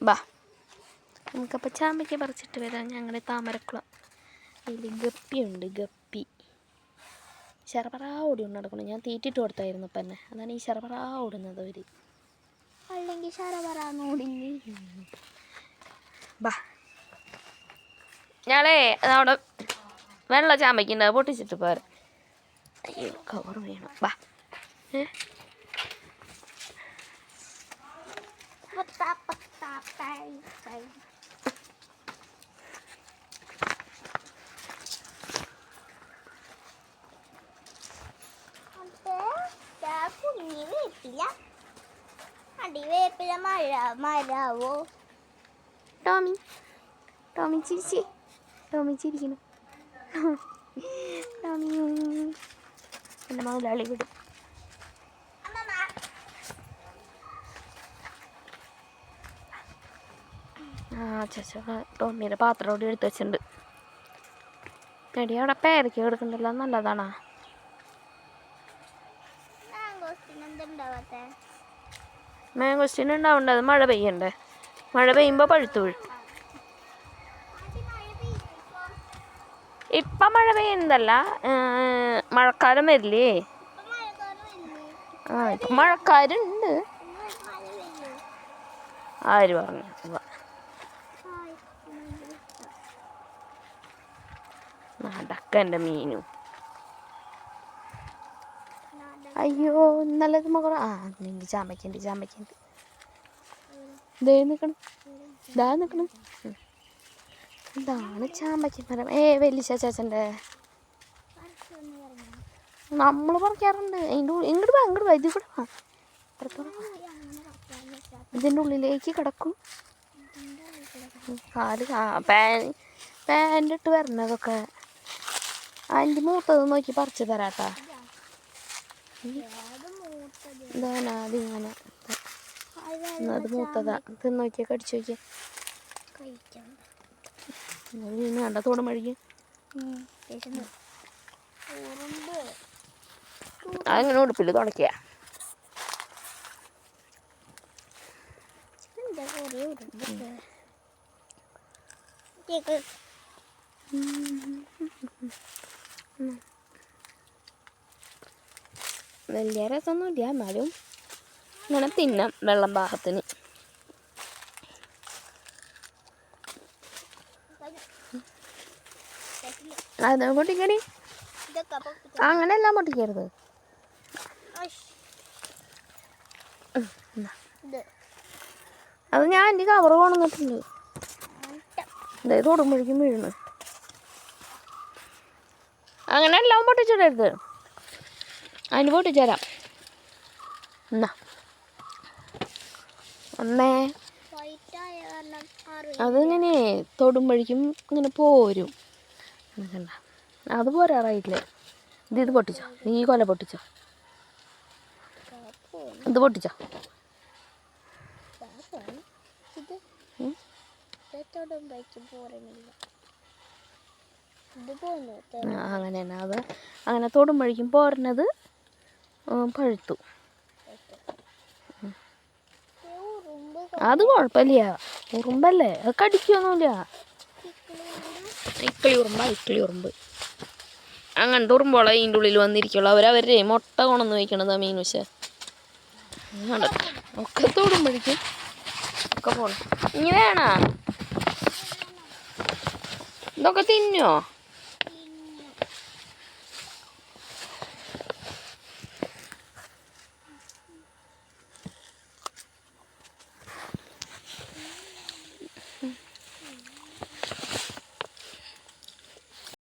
ബാ. നമുക്കപ്പോൾ ചാമ്പയ്ക്ക് പറിച്ചിട്ട് വരാം. ഞങ്ങളുടെ താമരക്കുളം. അതിൽ ഗപ്പിയുണ്ട് ഗപ്പി. ശർബറ ഓടി കൊണ്ട് നടക്കണം. ഞാൻ തീറ്റിട്ട് കൊടുത്തായിരുന്നു ഇപ്പം തന്നെ അതാണ് ഈ ശർബറ ഓടുന്നത് അവർ അല്ലെങ്കിൽ ഓടിഞ്ഞ് ബാ. ഞാളേ അവിടെ വെള്ള ചാമ്പയ്ക്ക് അത് പൊട്ടിച്ചിട്ട് പോരെ. അയ്യോ കവർ വേണം. ബാ. ഏ? വേപ്പില അടി വേപ്പില മഴ മരാവോ ടോമി ടോമി ചിരിച്ചേ. ടോമി ചിരിക്കുന്നു. ടോമി. എന്റെ മുതലാളി വിടും. ആ ചേച്ച ടോമിയുടെ പാത്രം കൂടി എടുത്ത് വെച്ചിട്ടുണ്ട്. എടി അവിടെ പേരയ്ക്ക് കിടക്കണ്ടല്ലോ നല്ലതാണോ? മാങ്കോസ്റ്റിന് ഉണ്ടാവണ്ട? അത് മഴ പെയ്യണ്ടേ? മഴ പെയ്യുമ്പോൾ പഴുത്തു വീഴും. ഇപ്പം മഴ പെയ്യുന്നതല്ല മഴക്കാലം വരില്ലേ? ആ ഇപ്പം മഴക്കാരുണ്ട്. ആര് പറഞ്ഞു? നടക്ക നടക്കന്റെ മീനു. അയ്യോ നല്ലത് മകള ആ നിന്റെ ചാമ്പയ്ക്കുണ്ട് ചാമ്പയ്ക്കുണ്ട് ദേ നിൽക്കണം ദാ നിൽക്കണം ഇതാണ് ചാമ്പയ്ക്ക മരം. ഏ വലിയ ചാച്ചാച്ചന്റെ നമ്മൾ പറിക്കാറുണ്ട്. അതിന്റെ ഉള്ളിൽ ഇങ്ങോട്ട് വാ ഇങ്ങോട്ട് വാ കൂടെ വാ. ഇതിന്റെ ഉള്ളിലേക്ക് കിടക്കും. കാൽ പാൻ പാന്റ് ഇട്ട് വരണതൊക്കെ. അതിന്റെ മൂത്തത് നോക്കി പറിച്ചു തരാട്ടാ. അത് മൂത്തതാ. നോക്കിയാൽ കടിച്ചു നോക്കിയാൽ മീൻ വേണ്ട തോടും മഴിക്ക് അങ്ങനെ ഉടുപ്പിൽ തുടക്കിയ വലിയ രസമൊന്നുമില്ല. എന്നാലും ഇങ്ങനെ തിന്നാം വെള്ളം പാകത്തിന്. അത് പൊട്ടിക്കണി അങ്ങനെയല്ല പൊട്ടിക്കരുത്. അത് ഞാൻ എന്റെ കവർ കൊണ്ടുവന്നിട്ടുണ്ട്. അതായത് തൊടുമ്പോഴേക്കും വീഴുന്നു. അങ്ങനെ എല്ലാം പൊട്ടിച്ചിടരുത്. അതിന് ചേരാം. എന്നാ. അമ്മേ. അതിങ്ങനെ? തൊടുമ്പോഴേക്കും ഇങ്ങനെ പോരും. കണ്ട അത് പോരാറായിട്ടില്ലേ ഇത് ഇത് പൊട്ടിച്ചോ. നീ കൊല പൊട്ടിച്ചോ. ഇത് പൊട്ടിച്ചോ. അങ്ങനെ തന്നെ അത് അങ്ങനെ തൊടുമ്പോഴേക്കും പോരണത് പഴുത്തു. ഉറുമ്പ് അത് കുഴപ്പമില്ല. ഉറുമ്പല്ലേ? അത് കടിക്കൊന്നുമില്ല. ഇക്കിളി ഉറുമ്പ ഇക്കിളി ഉറുമ്പ്. അങ്ങനത്തെ ഉറുമ്പോളെ ഇതിന്റെ ഉള്ളിൽ വന്നിരിക്കുള്ളൂ. അവരവരെ മുട്ട കൊണന്ന് വയ്ക്കണതാ മീൻ പക്ഷേ. ഒക്കെ തൊടുമ്പോഴേക്കും ഒക്കെ പോണം. ഇങ്ങനെയാണോ വേണ? ഇതൊക്കെ തിന്നോ?